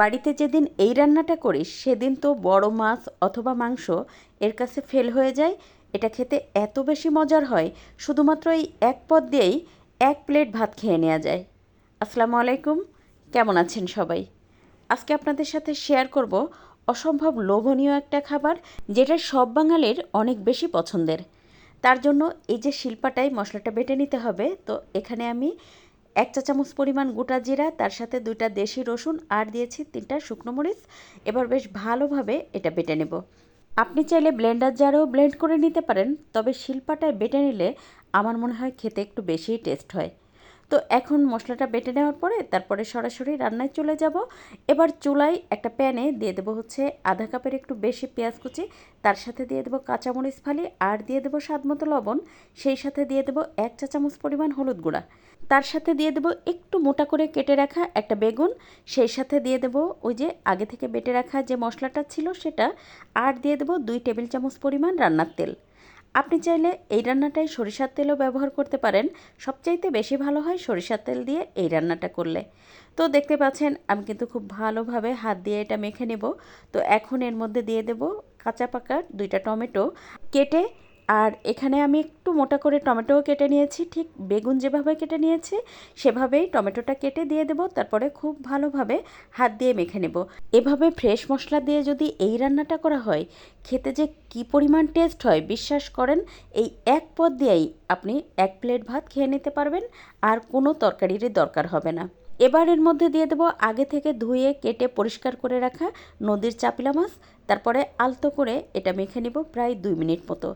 বাড়িতে যেদিন এই রান্নাটা করিস, সেদিন তো বড় মাছ অথবা মাংস এর কাছে ফেল হয়ে যায়। এটা খেতে এত বেশি মজার হয়, শুধুমাত্র এই এক পদ দিয়েই এক প্লেট ভাত খেয়ে নেওয়া যায়। আসসালামু আলাইকুম, কেমন আছেন সবাই? আজকে আপনাদের সাথে শেয়ার করব অসম্ভব লোভনীয় একটা খাবার যেটা সব বাঙালির অনেক বেশি পছন্দের। তার জন্য এই যে শিল্পাটাই মশলাটা বেটে নিতে হবে, তো এখানে আমি এক চা চামচ পরিমাণ গোটা জিরা, তার সাথে দুইটা দেশি রসুন, আর দিয়েছি তিনটা শুকনো মরিচ। এবার বেশ ভালোভাবে এটা বেটে নেব। আপনি চাইলে ব্লেন্ডার জারেও ব্লেন্ড করে নিতে পারেন, তবে শিল্পাটায় বেটে নিলে আমার মনে হয় খেতে একটু বেশিই টেস্ট হয়। তো এখন মশলাটা বেটে নেওয়ার পরে তারপরে সরাসরি রান্নায় চলে যাব। এবার চুলায় একটা প্যানে দিয়ে দেবো হচ্ছে আধা কাপের একটু বেশি পেঁয়াজ কুচি, তার সাথে দিয়ে দেবো কাঁচামরিচ ফালি, আর দিয়ে দেবো স্বাদ মতো লবণ, সেই সাথে দিয়ে দেবো এক চা চামচ পরিমাণ হলুদ গুঁড়া। তার সাথে দিয়ে দেবো একটু মোটা করে কেটে রাখা একটা বেগুন, সেই সাথে দিয়ে দেবো ওই যে আগে থেকে বেটে রাখা যে মশলাটা ছিল সেটা, আর দিয়ে দেবো দুই টেবিল চামচ পরিমাণ রান্নার তেল। আপনি চাইলে এই রান্নাটাই সরিষার তেলও ব্যবহার করতে পারেন। সবচাইতে বেশি ভালো হয় সরিষার তেল দিয়ে এই রান্নাটা করলে। তো দেখতে পাচ্ছেন, আমি কিন্তু খুব ভালোভাবে হাত দিয়ে এটা মেখে নেব। তো এখন এর মধ্যে দিয়ে দেব কাঁচা পাকা দুইটা টমেটো। কেটে আর এখানে আমি একটু মোটা করে টমেটোও কেটে নিয়েছি, ঠিক বেগুন যেভাবে কেটে নিয়েছি সেভাবেই টমেটোটা কেটে দিয়ে দেব, তারপরে খুব ভালোভাবে হাত দিয়ে মেখে নেব। এভাবে ফ্রেশ মশলা দিয়ে যদি এই রান্নাটা করা হয়, খেতে যে কি পরিমাণ টেস্ট হয় বিশ্বাস করেন, এই এক পদ দিয়েই আপনি এক প্লেট ভাত খেয়ে নিতে পারবেন, আর কোনো তরকারিরই দরকার হবে না। এবার এর মধ্যে দিয়ে দেবো আগে থেকে ধুয়ে কেটে পরিষ্কার করে রাখা নদীর চাপিলা মাছ। তারপরে আলতো করে এটা মেখে নিব প্রায় দুই মিনিট মতো।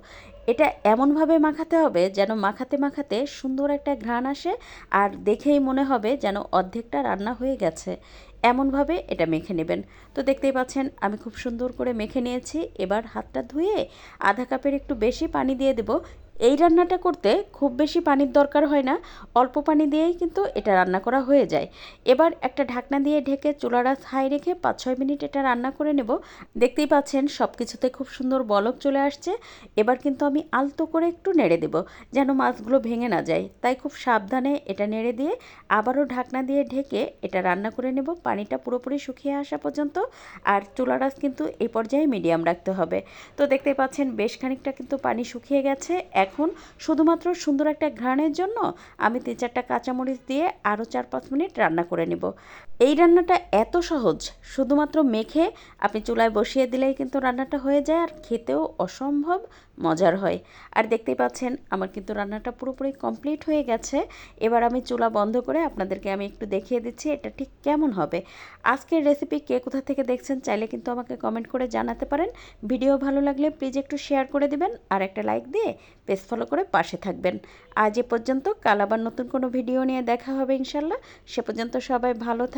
এটা এমনভাবে মাখাতে হবে যেন মাখাতে মাখাতে সুন্দর একটা ঘ্রাণ আসে আর দেখেই মনে হবে যেন অর্ধেকটা রান্না হয়ে গেছে। এমনভাবে এটা মেখে নেবেন। তো দেখতেই পাচ্ছেন আমি খুব সুন্দর করে মেখে নিয়েছি। এবার হাতটা ধুয়ে আধা কাপের একটু বেশি পানি দিয়ে দেব এই রান্নাটা করতে খুব বেশি পানির দরকার হয় না, অল্প পানি দিয়েই কিন্তু এটা রান্না করা হয়ে যায়। এবার একটা ঢাকনা দিয়ে ঢেকে চুলারা হাই রেখে পাঁচ ছয় মিনিট এটা রান্না করে নেব। দেখতেই পাচ্ছেন সব কিছুতে খুব সুন্দর বলক চলে আসছে। এবার কিন্তু আমি আলতো করে একটু নেড়ে দেব যেন মাছগুলো ভেঙে না যায়। তাই খুব সাবধানে এটা নেড়ে দিয়ে আবারও ঢাকনা দিয়ে ঢেকে এটা রান্না করে নেব। পানিটা পুরোপুরি শুকিয়ে আসা পর্যন্ত আর চুলারাস কিন্তু এই পর্যায়ে মিডিয়াম রাখতে হবে। তো দেখতেই পাচ্ছেন বেশ খানিকটা কিন্তু পানি শুকিয়ে গেছে। এখন শুধুমাত্র সুন্দর একটা ঘ্রাণের জন্য আমি তিন চারটা কাঁচামরিচ দিয়ে আরও চার পাঁচ মিনিট রান্না করে নেব। এই রান্নাটা এত সহজ, শুধুমাত্র মেখে আপনি চুলায় বসিয়ে দিলেই কিন্তু রান্নাটা হয়ে যায় আর খেতেও অসম্ভব মজার হয়। আর দেখতেই পাচ্ছেন, আমার কিন্তু রান্নাটা পুরোপুরি কমপ্লিট হয়ে গেছে। এবার আমি চুলা বন্ধ করে আপনাদেরকে আমি একটু দেখিয়ে দিচ্ছি এটা ঠিক কেমন হবে। আজকের রেসিপি কে কোথা থেকে দেখছেন চাইলে কিন্তু আমাকে কমেন্ট করে জানাতে পারেন। ভিডিও ভালো লাগলে প্লিজ একটু শেয়ার করে দিবেন আর একটা লাইক দিয়ে পেজ ফলো করে পাশে থাকবেন। আজ এ পর্যন্ত, কাল আবার নতুন কোনো ভিডিও নিয়ে দেখা হবে ইনশাল্লাহ সে পর্যন্ত সবাই ভালো